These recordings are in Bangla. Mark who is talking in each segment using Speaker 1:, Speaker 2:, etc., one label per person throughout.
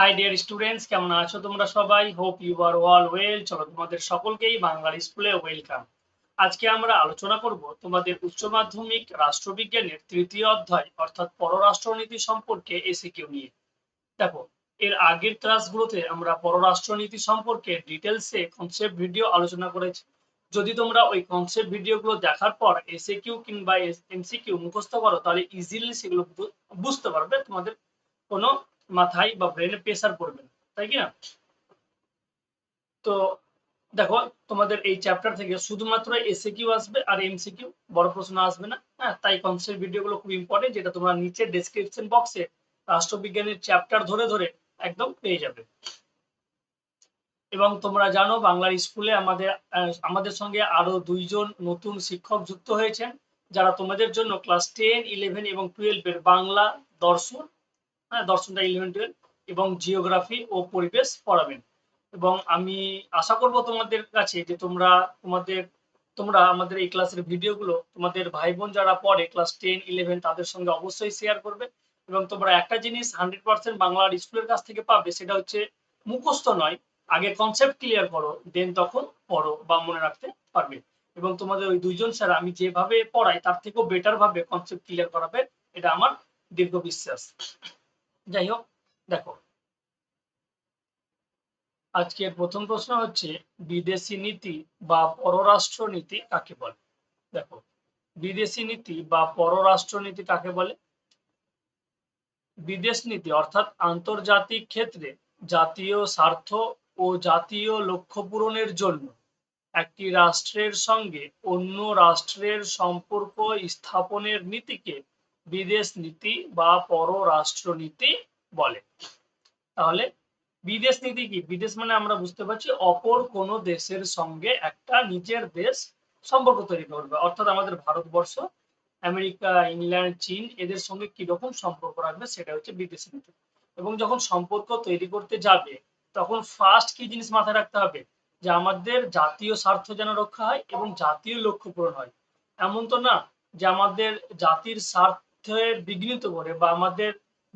Speaker 1: হাই ডিয়ার স্টুডেন্টস কেমন আছো তোমরা সবাই? Hope you are all well চলো তোমাদের সকলকেই বাংলার স্কুলে ওয়েলকাম আজকে আমরা আলোচনা করব তোমাদের উচ্চ মাধ্যমিক রাষ্ট্রবিজ্ঞানের তৃতীয় অধ্যায়, অর্থাৎ পররাষ্ট্রনীতি সম্পর্কে এসিকিউ নিয়ে। দেখো, এর আগের ক্লাসগুলোতে আমরা পররাষ্ট্রনীতি সম্পর্কে ডিটেলসে কনসেপ্ট ভিডিও আলোচনা করেছি। যদি তোমরা ওই কনসেপ্ট ভিডিওগুলো দেখার পর এসএ কিউ কিংবা এমসিকিউ মুখস্থ করো, তাহলে ইজিলি সেগুলো বুঝতে পারবে তোমাদের কোনো মাথায় বা ব্রেনে প্রেসার পড়বে না, তাই কি না তো দেখো, তোমাদের এই চ্যাপ্টার থেকে শুধুমাত্র এসএ কিউ আসবে আর এমসিকিউ বড় প্রশ্ন আসবে না হ্যাঁ? তাই কনসেপ্ট ভিডিওগুলো খুব ইম্পর্টেন্ট যেটা তোমরা নিচে ডেসক্রিপশন বক্সে রাষ্ট্রবিজ্ঞানের চ্যাপ্টার ধরে ধরে একদম পেয়ে যাবে। এবং তোমরা জানো, বাংলার স্কুলে আমাদের আমাদের সঙ্গে আরও দুইজন নতুন শিক্ষক যুক্ত হয়েছেন, যারা তোমাদের জন্য ক্লাস টেন ইলেভেন এবং টুয়েলভের বাংলা দর্শন হ্যাঁ দর্শনটা ইলেভেন টুয়েলভ এবং জিওগ্রাফি ও পরিবেশ পড়াবেন এবং আমি আশা করব তোমাদের কাছে যে তোমরা, তোমাদের, তোমরা আমাদের এই ক্লাসের ভিডিওগুলো তোমাদের ভাই বোন যারা পড়ে, ক্লাস টেন, ইলেভেন, তাদের সঙ্গে অবশ্যই শেয়ার করবে। এবং তোমরা একটা জিনিস হান্ড্রেড পার্সেন্ট বাংলার স্কুলের কাছ থেকে পাবে, সেটা হচ্ছে মুখস্থ নয়, আগে কনসেপ্ট ক্লিয়ার করো দেন তখন পড়ো বা মনে রাখতে পারবে। এবং তোমাদের ওই দুইজন স্যার আমি যেভাবে পড়াই, তার থেকেও বেটার ভাবে কনসেপ্ট ক্লিয়ার করাবে, এটা আমার দীর্ঘ বিশ্বাস। যাই হোক দেখো। আজকের প্রথম প্রশ্ন হচ্ছে, বিদেশি নীতি বা পররাষ্ট্র নীতি কাকে বলে? দেখো, বিদেশি নীতি বা পররাষ্ট্র নীতি কাকে বলে? বিদেশ নীতি অর্থাৎ আন্তর্জাতিক ক্ষেত্রে জাতীয় স্বার্থ ও জাতীয় লক্ষ্য পূরণের জন্য একটি রাষ্ট্রের সঙ্গে অন্য রাষ্ট্রের সম্পর্ক স্থাপনের নীতিকে বিদেশ নীতি বা পররাষ্ট্র নীতি বলে। তাহলে বিদেশ নীতি কি? বিদেশ মানে আমরা বুঝতে পারছি অপর কোন দেশের সঙ্গে একটা নিজের দেশ সম্পর্ক তৈরি করবে। অর্থাৎ আমাদের ভারতবর্ষ, আমেরিকা, ইংল্যান্ড, চীন এদের সঙ্গে কি রকম সম্পর্ক রাখবে সেটা হচ্ছে বিদেশ নীতি। এবং যখন সম্পর্ক তৈরি করতে যাবে, তখন ফার্স্ট কি জিনিস মাথায় রাখতে হবে? যে আমাদের জাতীয় স্বার্থ যেন রক্ষা হয় এবং জাতীয় লক্ষ্য পূরণ হয়। এমন তো না যে আমাদের জাতির স্বার্থে বিঘ্নিত করে বা আমাদের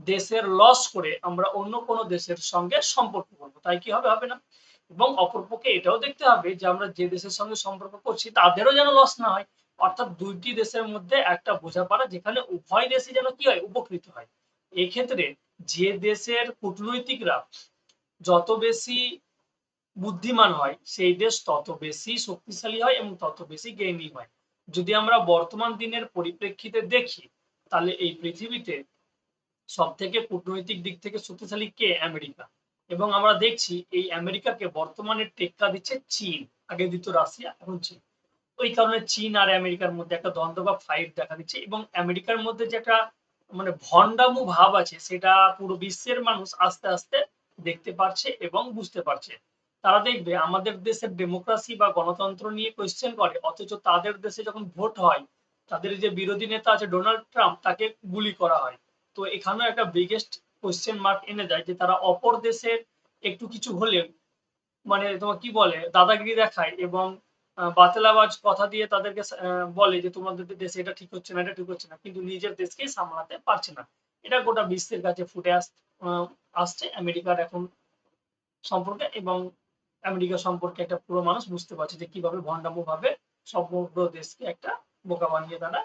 Speaker 1: দেশের লস করে আমরা অন্য কোনো দেশের সঙ্গে সম্পর্ক করব। তাই কি হবে? হবে না। এবং অপরপক্ষে এটাও দেখতে হবে যে, আমরা যে দেশের সঙ্গে সম্পর্ক করছি, তাদেরও যেন লস না হয়। অর্থাৎ দুইটি দেশের মধ্যে একটা বোঝাপড়া যেখানে উভয় দেশে যেন কি হয়? উপকৃত হয়। এক্ষেত্রে যে দেশের কূটনৈতিকরা যত বেশি বুদ্ধিমান হয়, সেই দেশ তত বেশি শক্তিশালী হয় এবং তত বেশি জ্ঞানী হয়। যদি আমরা বর্তমান দিনের পরিপ্রেক্ষিতে দেখি তাহলে এই পৃথিবীতে সব থেকে কূটনৈতিক দিক থেকে শক্তিশালী কে? আমেরিকা। এবং আমরা দেখছি এই আমেরিকাকে বর্তমানে টেক্কা দিচ্ছে চীন, আগে দিত রাশিয়া, এখন চীন। ওই কারণে চীন আর আমেরিকার মধ্যে একটা দ্বন্দ্ব বা ফাইট দেখা দিচ্ছে এবং আমেরিকার মধ্যে যে একটা মানে ভন্ডামু ভাব আছে, সেটা পুরো বিশ্বের মানুষ আস্তে আস্তে দেখতে পারছে এবং বুঝতে পারছে। তারা দেখবে আমাদের দেশের ডেমোক্রাসি বা গণতন্ত্র নিয়ে কোয়েশ্চেন করে, অথচ তাদের দেশে যখন ভোট হয় তাদের যে বিরোধী নেতা আছে ডোনাল্ড ট্রাম্প তাকে গুলি করা হয়। তো এখানেও একটা বিগেস্ট কোয়েশ্চেন মার্ক এনে দেয় যে তারা অপর দেশের একটু কিছু হলে মানে তোমার কি বলে, দাদাগিরি দেখায় এবং বাতেলাবাজ কথা দিয়ে তাদেরকে বলে যে তোমাদের দেশে এটা ঠিক হচ্ছে না, এটা ঠিক হচ্ছে না, কিন্তু নিজের দেশকেই সামলাতে পারছে না। এটা গোটা বিশ্বের কাছে ফুটে আস আসছে। আমেরিকার এখন সম্পর্কে এবং আমেরিকা সম্পর্কে একটা পুরো মানুষ বুঝতে পারছে যে কীভাবে ভণ্ডামু ভাবে সমগ্র দেশকে একটা বোকা বানিয়ে তারা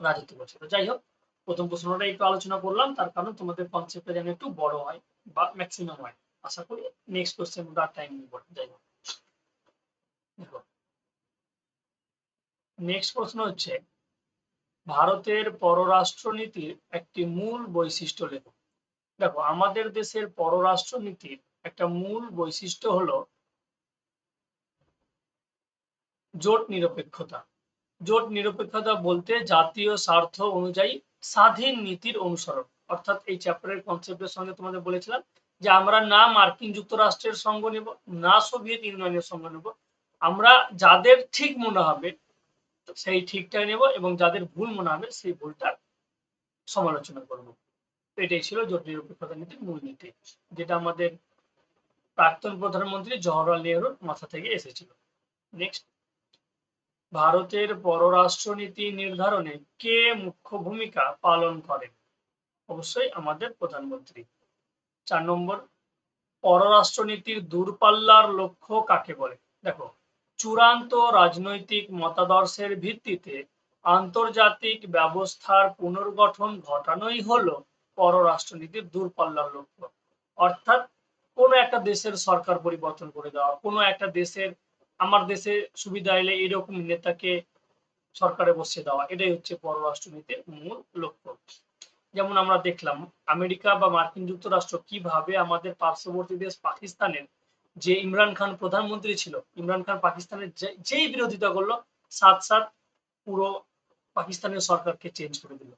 Speaker 1: রাজত্ব করছে তো যাই হোক, প্রথম প্রশ্নটা একটু আলোচনা করলাম, তার কারণ তোমাদের কনসেপ্টটা যেন একটু বড় হয় বা ম্যাক্সিমাম হয়। আশা করি নেক্সট কোশ্চেন আর টাইম নিব যাই হোক নেক্সট প্রশ্ন হচ্ছে, ভারতের পররাষ্ট্রনীতির একটি মূল বৈশিষ্ট্য লেখো। দেখো, আমাদের দেশের পররাষ্ট্রনীতির একটা মূল বৈশিষ্ট্য হলো জোট নিরপেক্ষতা। জোট নিরপেক্ষতা বলতে জাতীয় স্বার্থ অনুযায়ী স্বাধীন নীতির অনুসরণ। অর্থাৎ এই চ্যাপ্টারের কনসেপ্টের সঙ্গে তোমাদের বলেছিলাম যে আমরা না মার্কিন যুক্তরাষ্ট্রের সঙ্গ নেব, না সোভিয়েত ইউনিয়নের সঙ্গ নেব। আমরা যাদের ঠিক মনে হবে, সেই ঠিকটা নেব এবং যাদের ভুল মনে হবে, সেই ভুলটার সমালোচনা করব। এটাই ছিল জোট নিরপেক্ষতা নীতির মূল নীতি, যেটা আমাদের প্রাক্তন প্রধানমন্ত্রী জওহরলাল নেহরুর মাথা থেকে এসেছিল। নেক্সট ভারতের পররাষ্ট্রনীতি নির্ধারণে কে মুখ্য ভূমিকা পালন করেন অবশ্যই আমাদের প্রধানমন্ত্রী। চার নম্বর, পররাষ্ট্রনীতির দূরপাল্লার লক্ষ্য কাকে বলে? দেখো, চূড়ান্ত রাজনৈতিক মতাদর্শের ভিত্তিতে আন্তর্জাতিক ব্যবস্থার পুনর্গঠন ঘটানোই হলো পররাষ্ট্রনীতির দূরপাল্লার লক্ষ্য। অর্থাৎ কোনো একটা দেশের সরকার পরিবর্তন করে দেওয়া, কোনো একটা দেশের আমার দেশে সুবিধা এলে এরকম নেতাকে সরকারে বসিয়ে দেওয়া, এটাই হচ্ছে পররাষ্ট্রনীতির মূল লক্ষ্য। যেমন আমরা দেখলাম, আমেরিকা বা মার্কিন যুক্তরাষ্ট্র কীভাবে আমাদের পার্শ্ববর্তী দেশ পাকিস্তানের যে ইমরান খান প্রধানমন্ত্রী ছিল, ইমরান খান পাকিস্তানের যেই বিরোধিতা করল সাত সাত পুরো পাকিস্তানের সরকারকে চেঞ্জ করে দিল।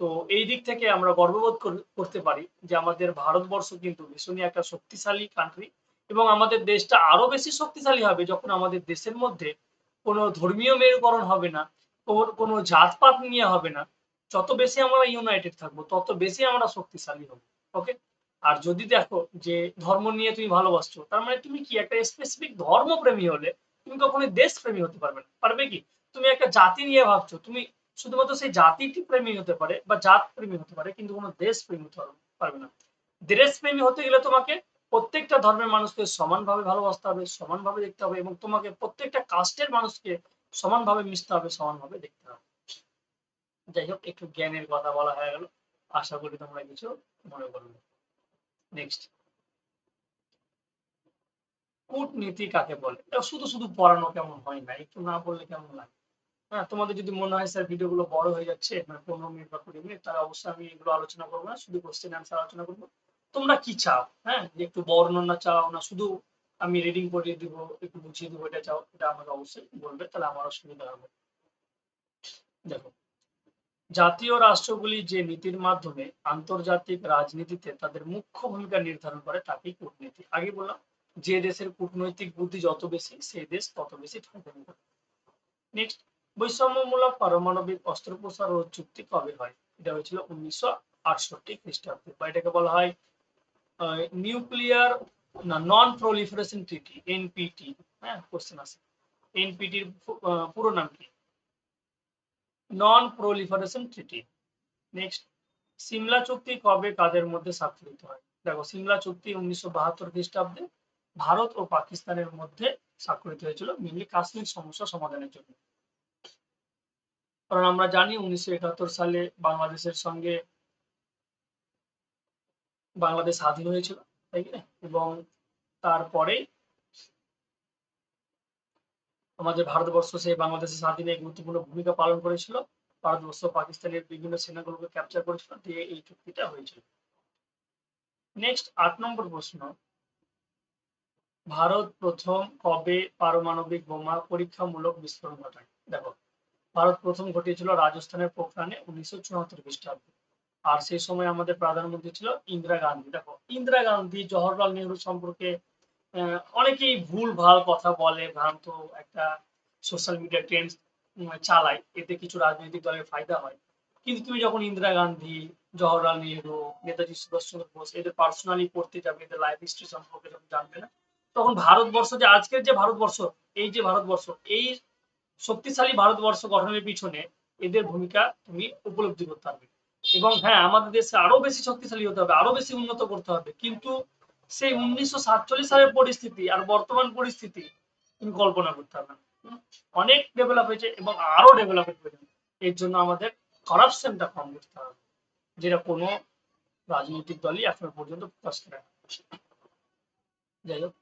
Speaker 1: তো এই দিক থেকে আমরা গর্ববোধ করতে পারি যে আমাদের ভারতবর্ষ কিন্তু ভীষণই একটা শক্তিশালী কান্ট্রি এবং আমাদের দেশটা আরও বেশি শক্তিশালী হবে যখন আমাদের দেশের মধ্যে কোনো ধর্মীয় মেরুকরণ হবে না, কোনো- জাতপাত নিয়ে হবে না। যত বেশি আমরা ইউনাইটেড থাকব, তত বেশি আমরা শক্তিশালী হব। ওকে আর যদি দেখো যে ধর্ম নিয়ে তুমি ভালোবাসছো, তার মানে তুমি কি একটা স্পেসিফিক ধর্মপ্রেমী হলে তুমি কখনোই দেশপ্রেমী হতে পারবে না। পারবে কি? তুমি একটা জাতি নিয়ে ভাবছ, তুমি শুধুমাত্র সেই জাতিটি প্রেমী হতে পারে বা জাত প্রেমী হতে পারে, কিন্তু কোনো দেশ প্রেমী হতে পারবে না। দেশ প্রেমী হতে গেলে তোমাকে প্রত্যেকটা ধর্মের মানুষকে সমানভাবে ভালোবাসতে হবে, সমানভাবে দেখতে হবে এবং তোমাকে প্রত্যেকটা কাস্টের মানুষকে সমানভাবে মিশতে হবে, সমানভাবে দেখতে হবে। যাই হোক, একটু জ্ঞানের কথা বলা হয়ে গেল। আশা করি তোমরা কিছু মনে করবে। নেক্সট কূটনীতি কাকে বলে? এটা শুধু শুধু পড়ানো কেমন হয় না, একটু না বললে কেমন লাগে? হ্যাঁ তোমাদের যদি মনে হয়, স্যার ভিডিওগুলো বড় হয়ে যাচ্ছে মানে পনেরো মিনিট বা কুড়ি মিনিট, তাহলে অবশ্যই আমি এগুলো আলোচনা করব না, শুধু কোশ্চেন অ্যান্সার আলোচনা করব। তোমরা কি চাও? হ্যাঁ একটু বর্ণনা চাও না, শুধু আমি রিডিং করিয়ে দিব, একটু বুঝিয়ে দিব এটা চাও, এটা আমাকে অবশ্যই বলবে, তাহলে আমারও সুবিধা হবে। দেখো, জাতীয় রাষ্ট্রগুলি যে নীতির মাধ্যমে আন্তর্জাতিক রাজনীতিতে তাদের মুখ্য ভূমিকা নির্ধারণ করে, তাকেই কূটনীতি। আগে বললাম, যে দেশের কূটনৈতিক বুদ্ধি যত বেশি, সেই দেশ তত বেশি করে। নেক্সট বৈষম্যমূলক পারমাণবিক অস্ত্র প্রসার ও চুক্তি কবে হয়? এটা হয়েছিল উনিশশো আটষট্টি খ্রিস্টাব্দে, বা এটাকে বলা হয় নিউক্লিয়ার না নন প্রলিফারেশন ট্রিটি এনপিটি হ্যাঁ কোশ্চেন আছে। এনপিটির পুরো নাম কি? Non proliferation treaty next Shimla চুক্তি কবে কাদের মধ্যে স্বাক্ষরিত হয়? দেখো, সিমলা চুক্তি উনিশশো বাহাত্তর খ্রিস্টাব্দে ভারত ও পাকিস্তানের মধ্যে স্বাক্ষরিত হয়েছিল মেনলি কাশ্মীর সমস্যা সমাধানের জন্য। কারণ আমরা জানি উনিশশো একাত্তর সালে বাংলাদেশের সঙ্গে বাংলাদেশ স্বাধীন হয়েছিল, তাই কি না? এবং তারপরে আমাদের ভারতবর্ষ সেই বাংলাদেশের স্বাধীনে গুরুত্বপূর্ণ ভূমিকা পালন করেছিল। ভারতবর্ষ পাকিস্তানের বিভিন্ন সেনাগুলোকে ক্যাপচার করেছিল, দিয়ে এই চুক্তিটা হয়েছিল। নেক্সট আট নম্বর প্রশ্ন। ভারত প্রথম কবে পারমাণবিক বোমা পরীক্ষামূলক বিস্ফোরণ ঘটায়? দেখো, ভারত প্রথম ঘটিয়েছিল রাজস্থানের পোখরানে উনিশশো চুয়াত্তর খ্রিস্টাব্দে। আর সেই সময় আমাদের প্রধানমন্ত্রী ছিল ইন্দিরা গান্ধী। দেখো, ইন্দিরা গান্ধী, জওহরলাল নেহরু সম্পর্কে অনেকেই ভুল, ভালো কথা বলে, ভ্রান্ত একটা সোশ্যাল মিডিয়া ট্রেন্ড চালায়। এতে কিছু রাজনৈতিক দলের ফায়দা হয়। কিন্তু তুমি যখন ইন্দিরা গান্ধী, জওহরলাল নেহরু, নেতাজি সুভাষচন্দ্র বোস এদের পার্সোনালি পড়তে যাবে, এদের লাইফ হিস্ট্রি সম্পর্কে যখন জানবে না, তখন ভারতবর্ষ যে আজকের যে ভারতবর্ষ, এই যে ভারতবর্ষ, এই শক্তিশালী ভারতবর্ষ গঠনের পিছনে এদের ভূমিকা তুমি উপলব্ধি করতে পারবে। এবং হ্যাঁ আমাদের দেশে আরও বেশি শক্তিশালী হতে হবে, আরও বেশি উন্নত করতে হবে। কিন্তু সেই উনিশশো সাতচল্লিশ সালের পরিস্থিতি আর বর্তমান পরিস্থিতি তুমি কল্পনা করতে পারবে অনেক ডেভেলপ হয়েছে এবং আরও ডেভেলপ হয়ে যাবে এর জন্য আমাদের করাপশনটা কম করতে হবে, যেটা কোনো রাজনৈতিক দলই এখনও পর্যন্ত প্রকাশ করে যাই হোক,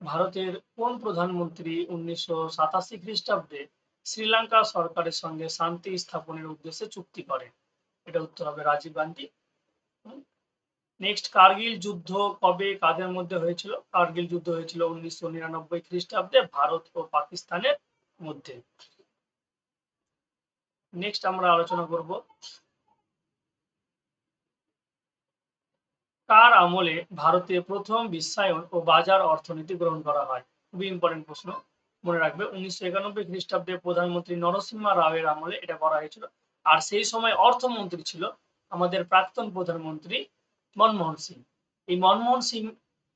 Speaker 1: ভারতের কোন প্রধানমন্ত্রী উনিশশো সাতাশি খ্রিস্টাব্দে শ্রীলঙ্কা সরকারের সঙ্গে শান্তি স্থাপনের উদ্দেশ্যে চুক্তি করে এটা উত্তর হবে রাজীব গান্ধী। নেক্সট কার্গিল যুদ্ধ কবে কাদের মধ্যে হয়েছিল? কার্গিল যুদ্ধ হয়েছিল উনিশশো নিরানব্বই খ্রিস্টাব্দে ভারত ও পাকিস্তানের মধ্যে। নেক্সট আমরা আলোচনা করব কার আমলে ভারতে প্রথম বিশ্বায়ন ও বাজার অর্থনীতি গ্রহণ করা হয়? খুবই ইম্পর্টেন্ট প্রশ্ন। মনে রাখবে, উনিশশো একানব্বই খ্রিস্টাব্দে প্রধানমন্ত্রী নরসিংহা রাওয়ের আমলে এটা করা হয়েছিল। আর সেই সময় অর্থমন্ত্রী ছিল আমাদের প্রাক্তন প্রধানমন্ত্রী মনমোহন সিং। এই মনমোহন সিং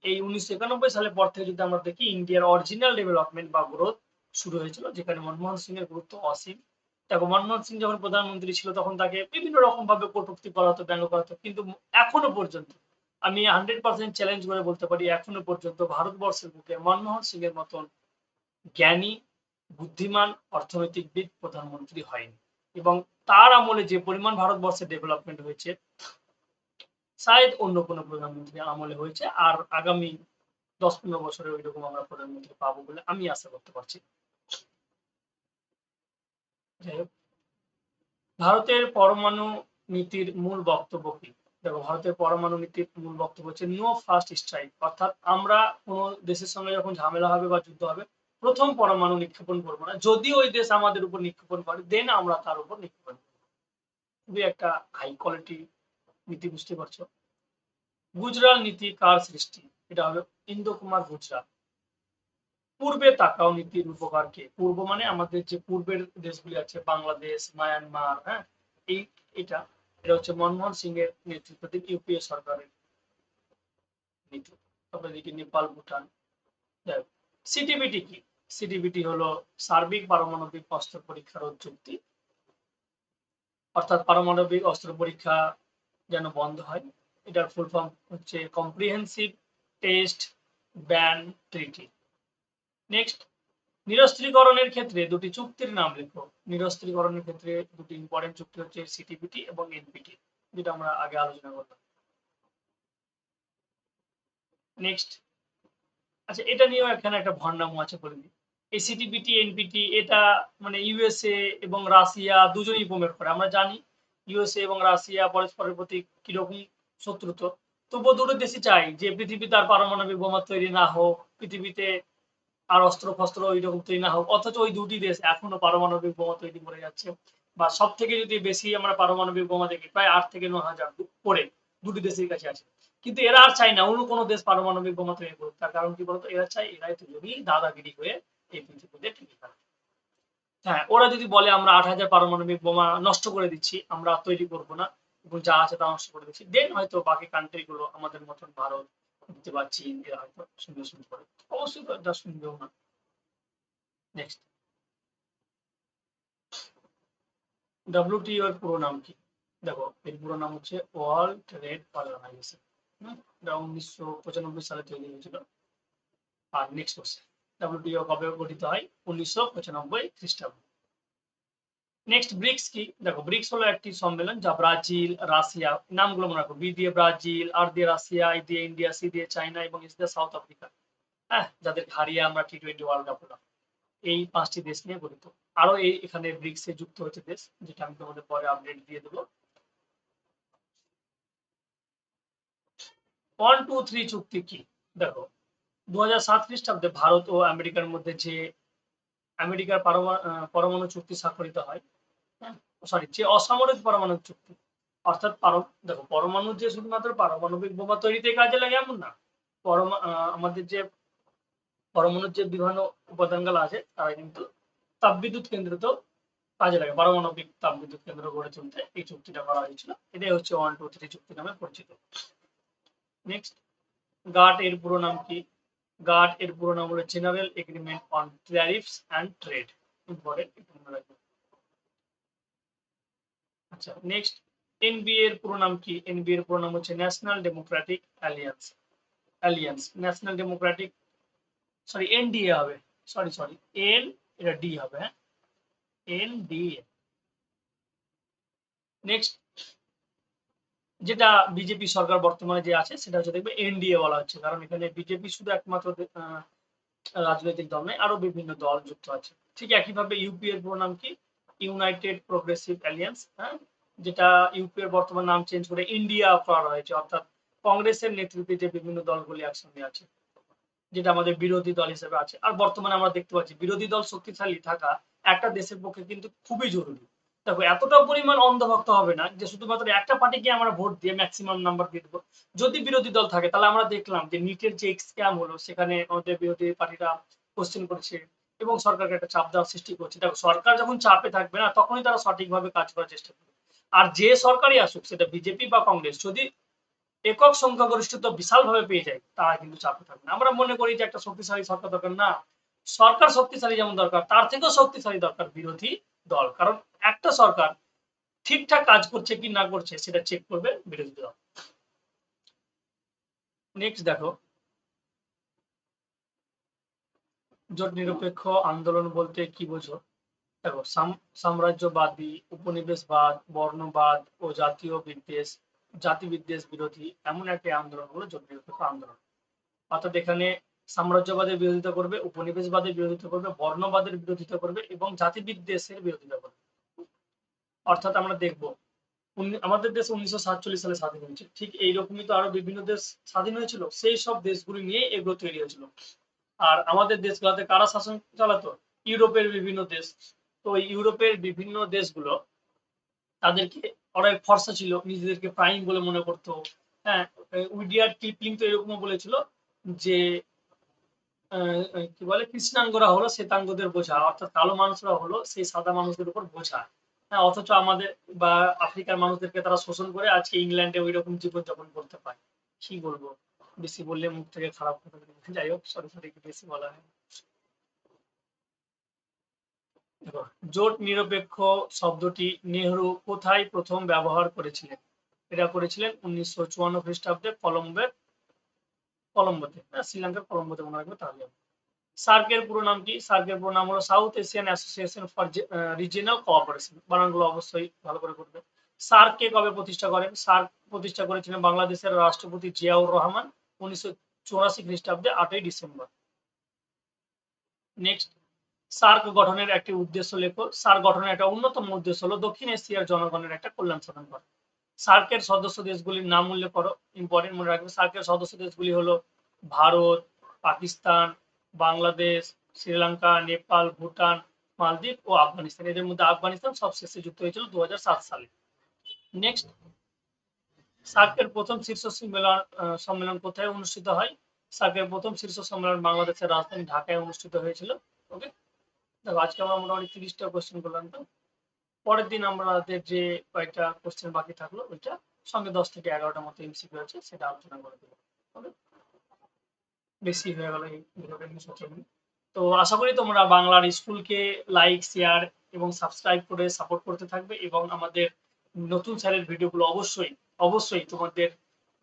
Speaker 1: এই উনিশশো সালের পর থেকে যদি আমরা দেখি ইন্ডিয়ার অরিজিনাল ডেভেলপমেন্ট বা গ্রোথ শুরু হয়েছিল, যেখানে মনমোহন সিং এর গুরুত্ব অসীম। দেখো, মনমোহন সিং যখন প্রধানমন্ত্রী ছিল, তখন তাকে বিভিন্ন রকম ভাবে কটূক্তি করা হতো, ব্যঙ্গ করা হতো। কিন্তু এখনও পর্যন্ত, আমি হান্ড্রেড পার্সেন্ট চ্যালেঞ্জ করে বলতে পারি, এখনও পর্যন্ত ভারতবর্ষের বুকে মনমোহন সিং এর মতন জ্ঞানী, বুদ্ধিমান, অর্থনৈতিকবিদ প্রধানমন্ত্রী হয়নি। এবং তার আমলে যে পরিমাণ ভারতবর্ষে ডেভেলপমেন্ট হয়েছে, শায়দ অন্য কোনো প্রধানমন্ত্রী আমলে হয়েছে, আর আগামী দশ পনেরো বছরে ওই রকম আমরা প্রধানমন্ত্রী পাবো বলে আমি আশা করতে পারছি। ভারতের পরমাণু নীতির মূল বক্তব্য কি? দেখো, ভারতের পরমাণু নীতির মূল বক্তব্য হচ্ছে নো ফার্স্ট স্ট্রাইক অর্থাৎ আমরা কোনো দেশের সঙ্গে যখন ঝামেলা হবে বা যুদ্ধ হবে প্রথম পরমাণু নিক্ষেপণ করব না। যদি ওই দেশ আমাদের উপর নিক্ষেপণ করে দেন আমরা তার উপর নিক্ষেপণ করব। খুবই একটা হাই কোয়ালিটি নীতি, বুঝতে পারছ? গুজরাল নীতি কার সৃষ্টি? এটা হবে ইন্দ্র কুমার গুজরাল। পূর্বে তাকাও নীতির উপকার কে পূর্ব মানে আমাদের যে পূর্বের দেশগুলি আছে, বাংলাদেশ, মায়ানমার হ্যাঁ? এই, এটা এটা হচ্ছে মনমোহন সিং এর নেতৃত্বাধীন ইউপিএ সরকারের নীতি। তারপরে নেপাল ভুটান সিটিবিটি কি? সিটিবিটি হলো সার্বিক পারমাণবিক অস্ত্র পরীক্ষার চুক্তি অর্থাৎ পারমাণবিক অস্ত্র পরীক্ষা যেন বন্ধ হয়। এটার ফুল ফর্ম হচ্ছে comprehensive test ban treaty next নিরস্ত্রীকরণের ক্ষেত্রে দুটি চুক্তির নাম লেখো। নিরস্ত্রীকরণের ক্ষেত্রে দুটি ইম্পর্টেন্ট চুক্তি হচ্ছে সিটিপিটি এবং এনপিটি যেটা আমরা আগে আলোচনা করলাম। নেক্সট আচ্ছা এটা নিয়েও এখানে একটা ভণ্ডামো আছে বলে দিই। এই সিটিপিটি এনপিটি এটা মানে ইউএসএ এবং রাশিয়া দুজনই প্রমোট করে আমরা জানি ইউএসএ এবং রাশিয়া পরস্পরের প্রতি কীরকম শত্রুত। তবুও দুটো দেশই চাই যে পৃথিবীতে আর পারমাণবিক বোমা তৈরি না হোক, পৃথিবীতে আর অস্ত্র ফস্ত্র ওই রকম তৈরি না হোক, অথচ ওই দুটি দেশ এখনও পারমাণবিক বোমা তৈরি করে যাচ্ছে। বা সব থেকে যদি বেশি আমরা পারমাণবিক বোমা দেখি, প্রায় আট থেকে ন হাজার করে দুটি দেশের কাছে আছে। কিন্তু এরা আর চাই না, অন্য কোনো দেশ পারমাণবিক বোমা তৈরি করুক। তার কারণ কি বলতো? এরা চাই এরাই দুজনই দাদাগিরি হয়ে হ্যাঁ ওরা যদি বলে আমরা আট হাজার পারমাণবিক বোমা নষ্ট করে দিচ্ছি, আমরা তৈরি করব না এবং যা আছে তা নষ্ট করে দিচ্ছি দেন হয়তো বাকি আমাদের মতন ভারত এরা হয়তো শুনবে অবশ্যই শুনবেও না। নেক্সট এর পুরো নাম কি? দেখো, এর পুরো নাম হচ্ছে ওয়ার্ল্ড ট্রেড অর্গানাইজেশন উনিশশো পঁচানব্বই সালে তৈরি হয়েছিল। আর নেক্সট কোশ্চেন ডাব্লিউটিও কবে গঠিত হয়? উনিশশো পঁচানব্বই খ্রিস্টাব্দ। নেক্সট ব্রিক্স কি? দেখো ব্রিক্স হলো একটি সম্মেলন যা ব্রাজিল, রাশিয়া, নামগুলো মনে রাখো, বি দিয়ে ব্রাজিল, আর দিয়ে রাশিয়া আই দিয়ে ইন্ডিয়া, সি দিয়ে চায়না এবং এস দিয়ে সাউথ আফ্রিকা। হ্যাঁ যাদের হারিয়ে আমরা টি টোয়েন্টি ওয়ার্ল্ড কাপ হলাম। এই পাঁচটি দেশ নিয়ে গঠিত। আরও এই এখানে ব্রিক্সে যুক্ত হচ্ছে দেশ, যেটা আমি তোমাদের পরে আপডেট দিয়ে দেবো। ওয়ান টু থ্রি চুক্তি কি? দেখো খ্রিস্টাব্দে ভারত ও আমেরিকার মধ্যে যে আমেরিকার পরমাণু চুক্তি স্বাক্ষরিত হয় সরি যে অসামরিক পরমাণু চুক্তি, অর্থাৎ দেখো, পরমাণু যে শুধুমাত্র পারমাণবিক বোমা তৈরিতে কাজে লাগে এমন না। আমাদের যে পরমাণুর যে বিভিন্ন উপাদানগুলো আছে, তারা কিন্তু তাপবিদ্যুৎ কেন্দ্র তো কাজে লাগে। পারমাণবিক তাপবিদ্যুৎ কেন্দ্র গড়ে তুলতে এই চুক্তিটা করা হয়েছিল। এটাই হচ্ছে ওয়ান টু থ্রি চুক্তি নামে পরিচিত। নেক্সট গাট এর পুরো নাম কি? গাট এর পুরো নাম হলো general agreement on tariffs and trade important আচ্ছা নেক্সট এনবিএ এর পুরো নাম কি এনবিএ এর পুরো নাম হচ্ছে national democratic alliance alliance national democratic sorry NDA হবে সরি সরি এন এটা ডি হবে হ্যাঁ এনডিএ নেক্সট যেটা বিজেপি সরকার বর্তমানে যে আছে, সেটা হচ্ছে দেখবে এনডিএ বলা হচ্ছে। কারণ এখানে বিজেপি শুধু একমাত্র রাজনৈতিক দল নয়, আরও বিভিন্ন দল যুক্ত আছে। ঠিক একইভাবে ইউপি এর পুরো নাম কি? ইউনাইটেড প্রোগ্রেসিভ অ্যালিয়েন্স হ্যাঁ? যেটা ইউপি এর বর্তমান নাম চেঞ্জ করে ইন্ডিয়া করা হয়েছে। অর্থাৎ কংগ্রেসের নেতৃত্বে যে বিভিন্ন দলগুলি একসঙ্গে আছে, যেটা আমাদের বিরোধী দল হিসেবে আছে। আর বর্তমানে আমরা দেখতে পাচ্ছি, বিরোধী দল শক্তিশালী থাকা একটা দেশের পক্ষে কিন্তু খুবই জরুরি। দেখো, এতটাও পরিমাণ অন্ধভক্ত হবে না যে শুধুমাত্র একটা পার্টিকে আমরা ভোট দিয়ে ম্যাক্সিমাম নাম্বার দিয়ে দেবো। যদি বিরোধী দল থাকে, তাহলে আমরা দেখলাম যে নিটের যে স্ক্যাম হলো, সেখানে আমাদের বিরোধী পার্টিরা কোশ্চেন করেছে এবং সরকারকে একটা চাপ দেওয়ার সৃষ্টি করছে। দেখো, সরকার যখন চাপে থাকবে না, তখনই তারা সঠিকভাবে কাজ করার চেষ্টা করবে। আর যে সরকারই আসুক, সেটা বিজেপি বা কংগ্রেস, যদি একক সংখ্যাগরিষ্ঠতা বিশালভাবে পেয়ে যায়, তারা কিন্তু চাপে থাকবে না। আমরা মনে করি যে একটা শক্তিশালী সরকার দরকার না। সরকার শক্তিশালী যেমন দরকার, তার থেকেও শক্তিশালী দরকার বিরোধী দল। কারণ একটা সরকার ঠিকঠাক কাজ করছে কি না করছে সেটা চেক করবে বিরোধী দল। নেক্সট দেখো। জোট নিরপেক্ষ আন্দোলন বলতে কি বোঝো? দেখো, সাম- সাম্রাজ্যবাদী, উপনিবেশবাদ, বর্ণবাদ ও জাতীয় বিদ্বেষ জাতি বিদ্বেষ বিরোধী এমন একটি আন্দোলন হলো জোট নিরপেক্ষ আন্দোলন। অর্থাৎ এখানে সাম্রাজ্যবাদের বিরোধিতা করবে, উপনিবেশবাদের বিরোধিতা করবে, বর্ণবাদের বিরোধিতা করবে এবং জাতি বিদ্বেষের বিরোধিতা করবে। অর্থাৎ আমরা দেখব আমাদের দেশ উনিশশো সাতচল্লিশ সালে স্বাধীন হয়েছে। ঠিক এইরকমই তো আরও বিভিন্ন দেশ স্বাধীন হয়েছিল, সেই সব দেশগুলি নিয়ে এগুলো তৈরি হয়েছিল। আর আমাদের দেশগুলোতে কারা শাসন চালাতো? ইউরোপের বিভিন্ন দেশ। তো ইউরোপের বিভিন্ন দেশগুলো তাদেরকে অনেক ফর্সা ছিল, নিজেদেরকে প্রাইম বলে মনে করতো। হ্যাঁ উইডিয়ার কিপলিং তো এরকমও বলেছিল যে কি বলে, কৃষ্ণাঙ্গরা হলো শ্বেতাঙ্গদের বোঝা, অর্থাৎ কালো মানুষরা হলো সেই সাদা মানুষদের উপর বোঝা। হ্যাঁ অথচ আমাদের বা আফ্রিকার মানুষদেরকে তারা শোষণ করে আজকে ইংল্যান্ডে ওই রকম জীবনযাপন করতে পারে কি বলব? বেশি বললে মুখ থেকে খারাপ কথা। যাই হোক, সরি সরি বেশি বলা হয়। জোট নিরপেক্ষ শব্দটি নেহরু কোথায় প্রথম ব্যবহার করেছিলেন? এটা করেছিলেন উনিশশো চুয়ান্ন খ্রিস্টাব্দে কলম্বের কলম্বোতে শ্রীলঙ্কার কলম্বোতে মনে রাখবে তাহলে। সার্কের পুরো নাম কি? সার্কের পুরো নাম হলো South Asian association for regional cooperation বানানগুলো অবশ্যই ভালো করে করবে সার্ক কে কবে প্রতিষ্ঠা করেন? সার্ক প্রতিষ্ঠা করেছিলেন বাংলাদেশের রাষ্ট্রপতি জিয়াউর রহমান উনিশশো চুরাশি খ্রিস্টাব্দে, আটই ডিসেম্বর। নেক্সট সার্ক গঠনের একটি উদ্দেশ্য লেখো। সার্ক গঠনের একটা অন্যতম উদ্দেশ্য হলো দক্ষিণ এশিয়ার জনগণের একটা কল্যাণ সাধন করা। সার্কের সদস্য দেশগুলির নাম উল্লেখ করো ইম্পর্টেন্ট মনে রাখবে। সার্কের সদস্য দেশগুলি হলো ভারত, পাকিস্তান, বাংলাদেশ, শ্রীলঙ্কা, নেপাল, ভুটান, মালদ্বীপ ও আফগানিস্তান। এদের মধ্যে আফগানিস্তান সবশেষে যুক্ত হয়েছিল দু হাজার সাত সালে। নেক্সট সার্কের প্রথম শীর্ষ সম্মেলন সম্মেলন কোথায় অনুষ্ঠিত হয়? সার্কের প্রথম শীর্ষ সম্মেলন বাংলাদেশের রাজধানী ঢাকায় অনুষ্ঠিত হয়েছিল। ওকে দেখো, আজকে আমরা মোটামুটি তিরিশটা কোয়েশ্চেন করলাম তো। পরের দিন আমাদের যে কয়েকটা কোশ্চেন বাকি থাকল, ওইটা সঙ্গে দশ থেকে এগারোটার মতো এমসিকিউ আছে, সেটা আলোচনা করে দেবো। বেশি হয়ে গেল এই ভিডিওটা নিয়ে তো আশা করি তোমরা বাংলার স্কুলকে লাইক শেয়ার এবং সাবস্ক্রাইব করে সাপোর্ট করতে থাকবে এবং আমাদের নতুন স্যারের ভিডিওগুলো অবশ্যই অবশ্যই তোমাদের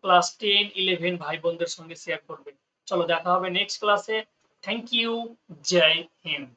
Speaker 1: ক্লাস টেন ইলেভেন ভাই বোনদের সঙ্গে শেয়ার করবে। চলো দেখা হবে নেক্সট ক্লাসে থ্যাংক ইউ জয় হিন্দ